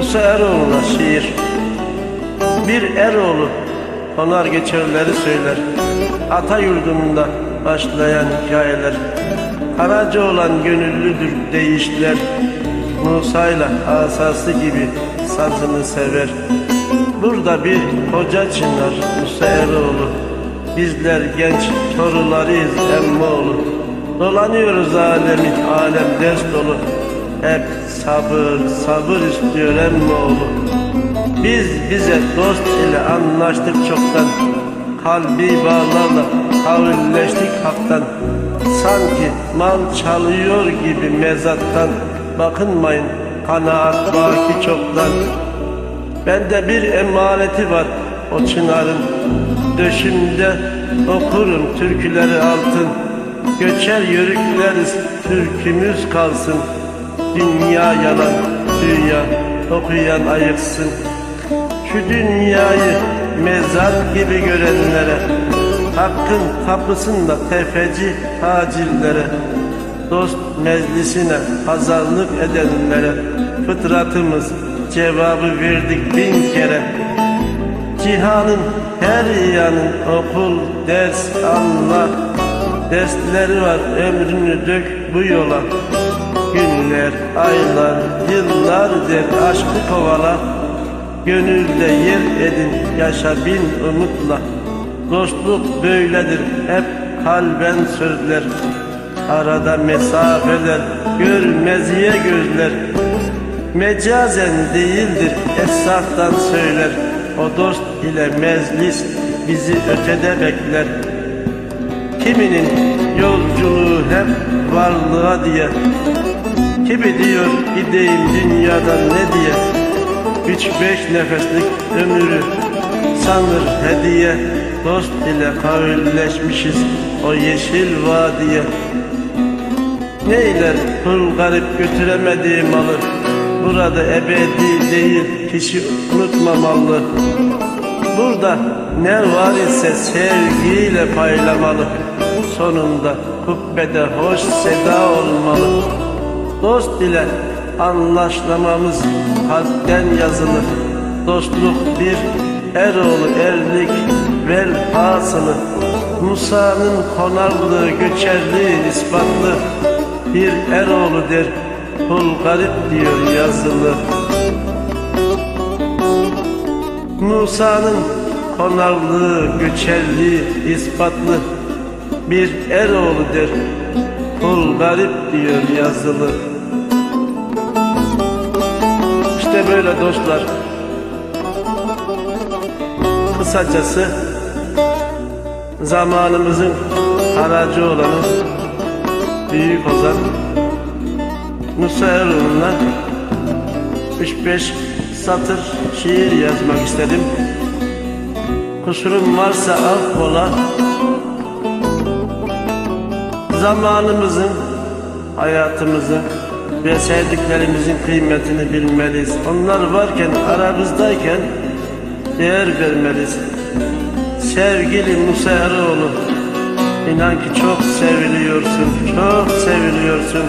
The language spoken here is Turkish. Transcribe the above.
Musa Eroğlu'na şiir Bir Eroğlu konar geçerleri söyler. Ata yurdunda başlayan hikayeler. Karaca olan gönüllüdür değişler Musa'yla asası gibi sazını sever. Burada bir koca çınar Musa Eroğlu. Bizler genç torularıyız emmoğlu. Dolanıyoruz alemi alem ders dolu Hep sabır sabır istiyor emmoğlu Biz bize dost ile anlaştık çoktan. Kalbi bağlarla kavilleştik haktan. Sanki mal çalıyor gibi mezattan. Bakınmayın kanaat baki çoktan. Bende bir emaneti var o çınarın. Döşümde okurum türküleri altın. Göçer yörükleriz türkümüz kalsın Dünya yalan dünya okuyan ayıksın. Şu dünyayı mezar gibi görenlere Hakkın kapısında tefeci tacirlere Dost meclisine pazarlık edenlere Fıtratımız cevabı verdik bin kere. Cihanın her yanın okul, ders, anla Dersleri var ömrünü dök bu yola Günler, aylar, yıllar der aşkı kovala Gönülde yer edin, yaşa bin umutla. Dostluk böyledir, hep kalben sözler. Arada mesafeler, görmeziye gözler. Mecazen değildir, esaftan söyler. O dost ile mezlis bizi ötede bekler. Kiminin yolculuğu hep varlığa diye. Kimi diyor gideyim dünyadan ne diye? Üç beş nefeslik ömrü sanır hediye. Dost ile kavilleşmişiz o yeşil vadiye. Neyler kul garip götüremediği malı? Burada ebedi değil kişi unutmamalı. Burada ne var ise sevgiyle paylamalı Sonunda kubbede hoş seda olmalı. Dost ile anlaşmamız kalpten yazılı. Dostluk bir eroğlu erlik velhasılı Musa'nın konarlığı göçerliği ispatlı. Bir eroğlu der kul garip diyor yazılı. Musa'nın konarlığı göçerliği ispatlı Bir eroğlu der kul garip diyor yazılı. İşte böyle dostlar. Kısacası zamanımızın haracı olanı Büyük Ozan Musa Eroğlu'na 3-5 satır şiir yazmak istedim. Kusurum varsa affola Zamanımızın, hayatımızın ve sevdiklerimizin kıymetini bilmeliyiz. Onlar varken, aramızdayken değer vermeliyiz. Sevgili Musa Eroğlu, inan ki çok seviliyorsun, çok seviliyorsun.